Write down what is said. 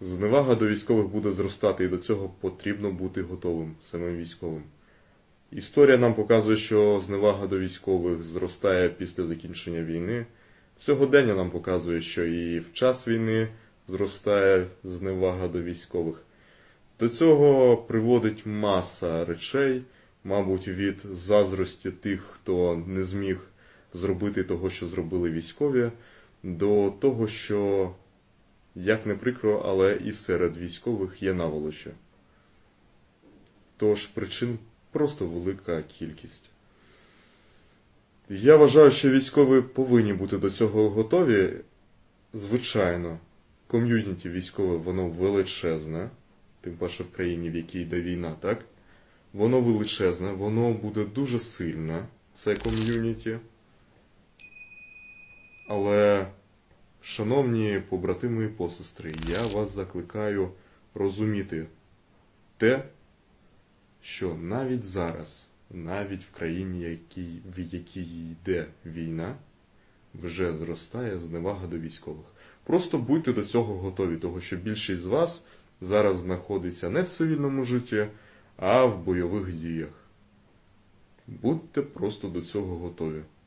Зневага до військових буде зростати, і до цього потрібно бути готовим самим військовим. Історія нам показує, що зневага до військових зростає після закінчення війни. Сьогодення нам показує, що і в час війни зростає зневага до військових. До цього приводить маса речей, мабуть, від заздрості тих, хто не зміг зробити того, що зробили військові, до того, що, як не прикро, але і серед військових є наволочі. Тож причин просто велика кількість. Я вважаю, що військові повинні бути до цього готові. Звичайно, ком'юніті військове, воно величезне, тим паче в країні, в якій йде війна, так? Воно величезне, воно буде дуже сильне, це ком'юніті. Але, шановні побратими і посестри, я вас закликаю розуміти те, що навіть зараз, навіть в країні, в якій йде війна, вже зростає зневага до військових. Просто будьте до цього готові, того що більшість з вас зараз знаходиться не в цивільному житті, а в бойових діях. Будьте просто до цього готові.